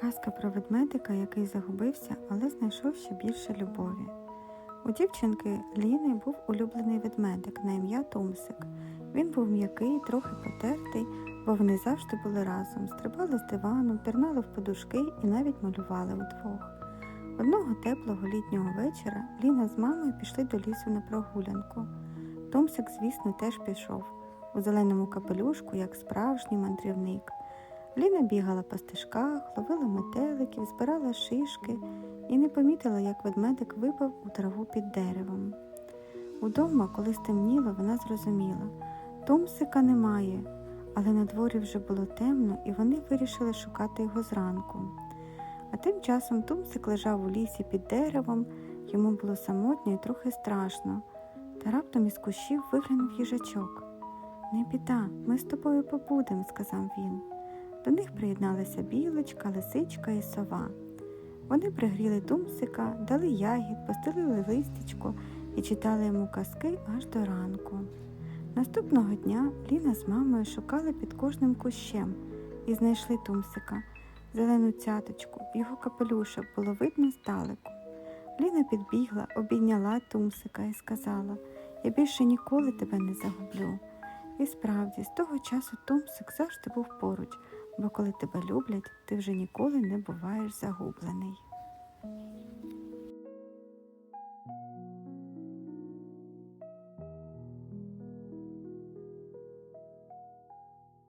Казка про ведмедика, який загубився, але знайшов ще більше любові. У дівчинки Ліни був улюблений ведмедик на ім'я Томсик. Він був м'який, трохи потертий, бо вони завжди були разом, стрибали з дивану, пірнали в подушки і навіть малювали удвох. Одного теплого літнього вечора Ліна з мамою пішли до лісу на прогулянку. Томсик, звісно, теж пішов у зеленому капелюшку, як справжній мандрівник. Ліна бігала по стежках, ловила метеликів, збирала шишки і не помітила, як ведмедик випав у траву під деревом. Удома, коли стемніло, вона зрозуміла Томсика немає, але на дворі вже було темно, і вони вирішили шукати його зранку. А тим часом Томсик лежав у лісі під деревом, йому було самотньо і трохи страшно. Та раптом із кущів виглянув їжачок. Не біда, ми з тобою побудемо, сказав він. До них приєдналися білочка, лисичка і сова. Вони пригріли Тумсика, дали ягід, постелили листячко і читали йому казки аж до ранку. Наступного дня Ліна з мамою шукали під кожним кущем і знайшли Тумсика, зелену цяточку, його капелюшок було видно здалеку. Ліна підбігла, обійняла Тумсика і сказала Я більше ніколи тебе не загублю. І справді, з того часу Томсик завжди був поруч, бо коли тебе люблять, ти вже ніколи не буваєш загублений.